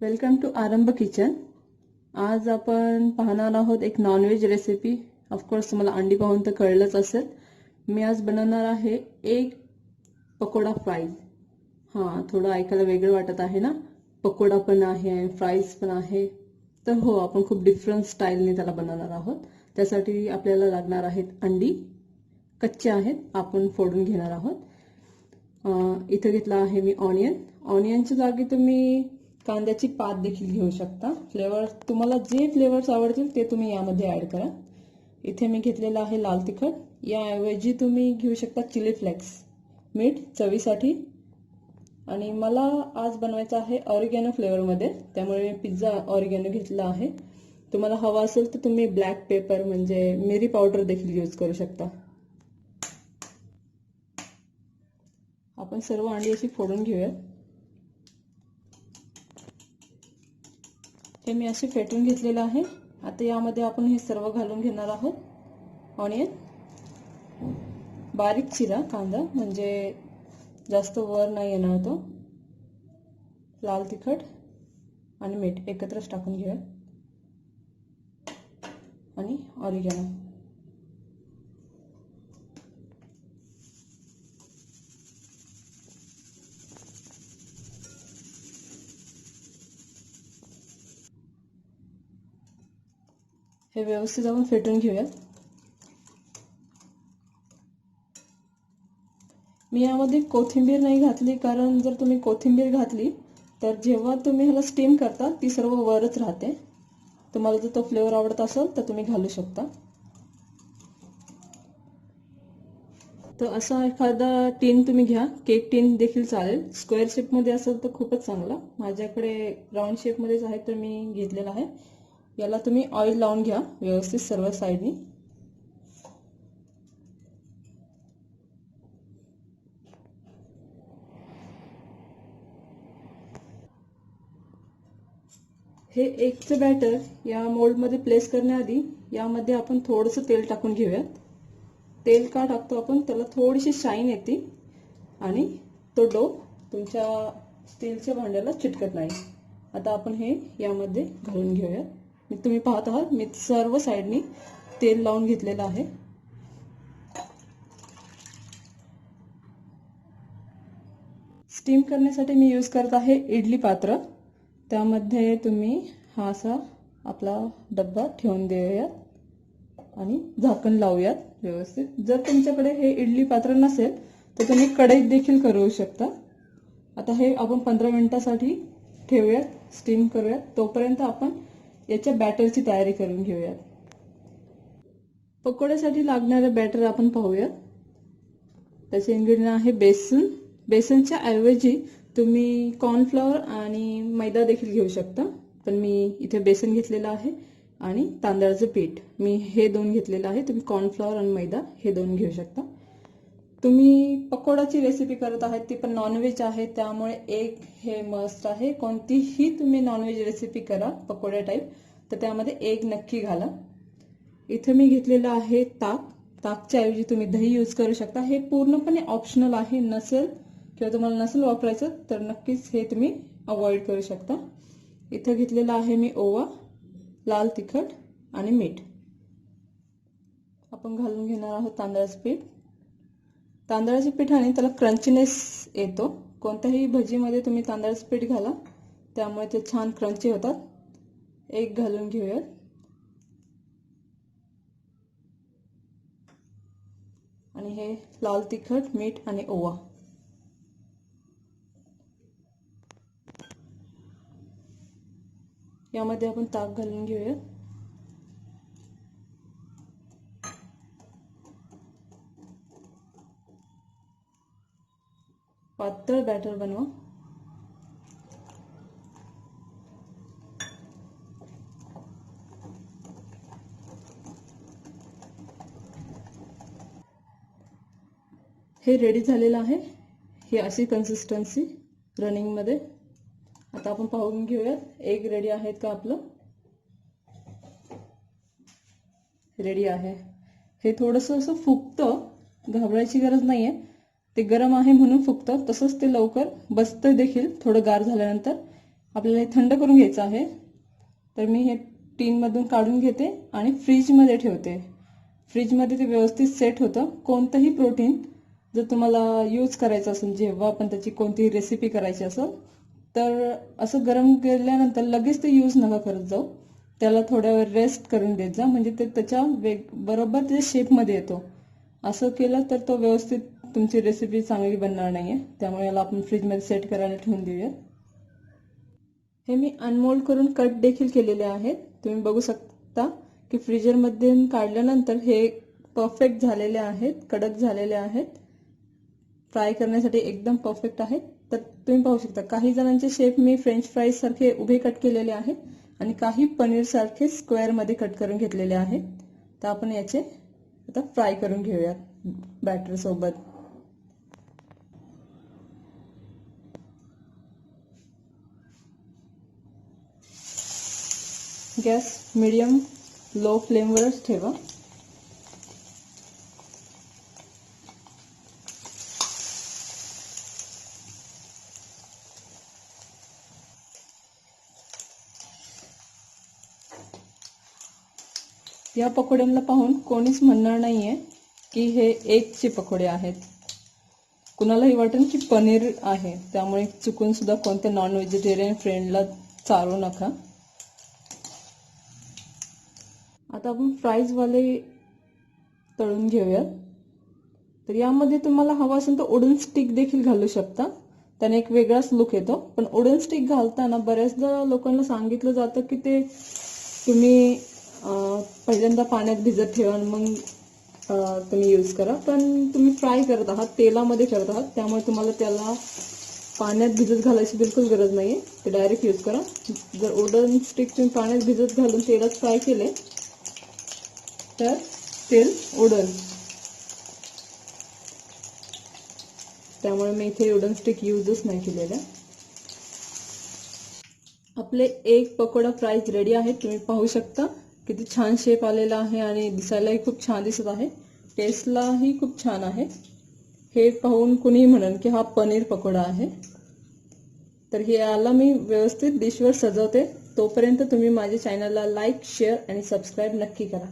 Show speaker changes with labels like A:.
A: Welcome to आरंभ kitchen. आज आपण पाहणार आहोत एक नॉनव्हेज रेसिपी ऑफकोर्स तुम्हाला अंडी पाहून तर कळलंच असेल. मी आज बनवणार आहे एक पकोडा फ्राईज हां थोडं ऐकायला वेगळं वाटत आहे ना? पकोडा पण आहे फ्राईज पण आहे. तर हो आपण खूप डिफरंट स्टाईलने त्याला बनवणार आहोत. त्यासाठी आपल्याला लागणार आहेत अंडी. कच्चे आहेत आपण फोडून घेणार आहोत. इथं घेतला आहे मी ऑनियन ऑनियनच्या जागी तुम्ही कांद्याची पात देखील घेऊ शकता. फ्लेवर तुम्हाला जे फ्लेवर्स आवडतील ते तुम्ही यामध्ये ॲड करा. इथे मी घेतलेलं आहे लाल तिखट. याऐवजी तुम्ही घेऊ शकता चिली फ्लेक्स मीठ चवीसाठी. आणि मला आज बनवायचं आहे ऑरिगॅनो फ्लेवरमध्ये त्यामुळे मी पिझ्झा ऑरिगॅनो घेतला आहे. तुम्हाला हवा असेल तर तुम्ही ब्लॅक पेपर म्हणजे मिरी पावडर देखील यूज करू शकता. आपण सर्व अंडी अशी फोडून घेऊयात. हे मी असे फेटून घेतलेलं आहे. आता यामध्ये आपण हे सर्व घालून घेणार आहोत. ऑनियन बारीक चिरा कांदा म्हणजे जास्त वर नाही येणार तो. लाल तिखट आणि मीठ एकत्रच टाकून घेऊया. आणि ऑरिगॅनो. हे व्यवस्थित आपण फेटून घेऊया. मी यामध्ये कोथिंबीर नाही घातली कारण जर तुम्ही कोथिंबीर घातली तर जेव्हा तुम्ही ह्याला स्टीम करता ती सर्व वरच राहते. तुम्हाला जर तो फ्लेवर आवडत असेल तर तुम्ही घालू शकता. तर असा एखादा टीन तुम्ही घ्या. केक टीन देखील चालेल. स्क्वेअर शेपमध्ये असेल तर खूपच चांगला. माझ्याकडे राऊंड शेपमध्येच आहे तर मी घेतलेला आहे. याला तुम्ही ऑइल लावून घ्या व्यवस्थित सर्व साईडनी हे एकचं बॅटर या मोल्डमध्ये प्लेस करण्याआधी यामध्ये आपण थोडंसं तेल टाकून घेऊयात. तेल का टाकतो आपण? त्याला थोडीशी शाईन येते आणि तो डो तुमच्या स्टीलच्या भांड्याला चिटकत नाही. आता आपण हे यामध्ये घालून घेऊयात. तुम्ही पाहत आहात. मी सर्व साईडनी तेल लावून घेतलेलं आहे. स्टीम करण्यासाठी मी यूज करत आहे इडली पात्र. त्यामध्ये तुम्ही हा असा आपला डब्बा ठेवून देऊयात आणि झाकण लावूयात व्यवस्थित. जर तुमच्याकडे हे इडली पात्र नसेल तर तुम्ही कढईत देखील करू शकता. आता हे आपण पंधरा मिनटासाठी ठेवूयात स्टीम करूयात. तोपर्यंत आपण याच्या बॅटरची तयारी करून घेऊयात. पकोड्यासाठी लागणारं बॅटर आपण पाहूयात. त्याचे इन्ग्रेडियंट आहे बेसन. बेसनच्या ऐवजी तुम्ही कॉर्नफ्लॉवर आणि मैदा देखील घेऊ शकता. पण मी इथे बेसन घेतलेलं आहे आणि तांदळाचं पीठ. मी हे दोन घेतलेलं आहे. तुम्ही कॉर्नफ्लॉवर आणि मैदा हे दोन घेऊ शकता. तुम्ही पकोडाची रेसिपी करत आहात ती पण नॉनव्हेज आहे त्यामुळे एक हे मस्ट आहे. कोणतीही तुम्ही नॉनव्हेज रेसिपी करा पकोड्या टाईप तर त्यामध्ये एक नक्की घाला. इथे मी घेतलेलं आहे ताक. ताकच्या ऐवजी तुम्ही दही यूज करू शकता. हे पूर्णपणे ऑप्शनल आहे नसेल किंवा तुम्हाला नसेल वापरायचं तर नक्कीच हे तुम्ही अवॉइड करू शकता. इथं घेतलेलं आहे मी ओवा लाल तिखट आणि मीठ. आपण घालून घेणार आहोत तांदळाचं पीठ. तांदळाच्या पिठाने त्याला क्रंचीनेस येतो. कोणत्याही भजीमध्ये तुम्ही तांदळाचं पीठ घाला त्यामुळे ते छान क्रंची होतात. एक घालून घेऊयात. आणि हे लाल तिखट मीठ आणि ओवा. यामध्ये आपण ताक घालून घेऊया पातळ बॅटर बनवा. हे रेडी झालेलं आहे. ही अशी कन्सिस्टन्सी रनिंगमध्ये आता आपण पाहून घेऊयात एग रेडी आहेत का आपलं? रेडी आहे. हे थोडंसं असं फुगतं घाबरायची गरज नाही आहे ते गरम आहे म्हणून फुगतं. तसंच ते लवकर बसतं देखील. थोडं गार झाल्यानंतर आपल्याला हे थंड करून घ्यायचं आहे. तर मी हे टीनमधून काढून घेते आणि फ्रीजमध्ये ठेवते. फ्रीजमध्ये ते व्यवस्थित सेट होतं. कोणतंही प्रोटीन जर तुम्हाला यूज करायचं असेल जेव्हा पण त्याची कोणतीही रेसिपी करायची असेल तर असं गरम केल्यानंतर लगेच ते यूज नका करत जाऊ. त्याला थोड्या वेळ रेस्ट करून देत जा. म्हणजे ते त्याच्या वेग बरोबर त्याच्या शेपमध्ये येतो. असं केलं तर तो व्यवस्थित तुमची रेसिपी चांगली बनणार नाही आहे त्यामुळे याला आपण फ्रीजमध्ये सेट करायला ठेवून देऊया. हे मी अनमोल्ड करून कट देखील केलेले आहेत. तुम्ही बघू शकता की फ्रीजरमध्ये काढल्यानंतर हे परफेक्ट झालेले आहेत कडक झालेले आहेत. फ्राय करण्यासाठी एकदम परफेक्ट आहेत. तर तुम्ही पाहू शकता काही जणांचे शेप मी फ्रेंच फ्राईज सारखे उभे कट केलेले आहेत आणि काही पनीर सारखे कट करून घेतलेले आहेत. तर आपण याचे आता फ्राय करून घेऊयात बॅटरसोबत गॅस मिडियम लो फ्लेमवरच ठेवा. या पकोड्यांना पाहून कोणीच म्हणणार नाहीये की हे एगचे पकोडे आहेत. कुणालाही वाटेल की पनीर आहे त्यामुळे चुकून सुद्धा कोणत्या नॉन व्हेजिटेरियन फ्रेंडला चालू नका. आता आपण फ्राईजवाले तळून घेऊयात. तर यामध्ये तुम्हाला हवा असेल तर उडन स्टिक देखील घालू शकता. त्याने एक वेगळाच लुक येतो. पण ओडन स्टिक घालताना बऱ्याचदा लोकांना सांगितलं जातं की ते तुम्ही पहिल्यांदा पाण्यात भिजत ठेवा आणि मग तुम्ही यूज करा. पण तुम्ही फ्राय करत आहात तेलामध्ये करत आहात. त्यामुळे तुम्हाला त्याला पाण्यात भिजत घालायची बिलकुल गरज नाहीये. ते डायरेक्ट यूज करा. जर उडन स्टिक तुम्ही पाण्यात भिजत घालून तेलात फ्राय केले तर तेल उडल त्यामुळे मी इथे उडन स्टिक यूजच नाही केलेल्या आपले एक पकोडा फ्राईज रेडी आहे तुम्ही पाहू शकता किती छान शेप आलेला आहे आणि दिसायलाही खूप छान दिसत आहे. टेस्टलाही खूप छान आहे. हे पाहून कुणीही म्हणेल की हा पनीर पकोडा आहे. तर हे याला मी व्यवस्थित डिशवर सजवते. तोपर्यंत तुम्ही माझ्या चॅनलला लाईक शेअर आणि सबस्क्राईब नक्की करा.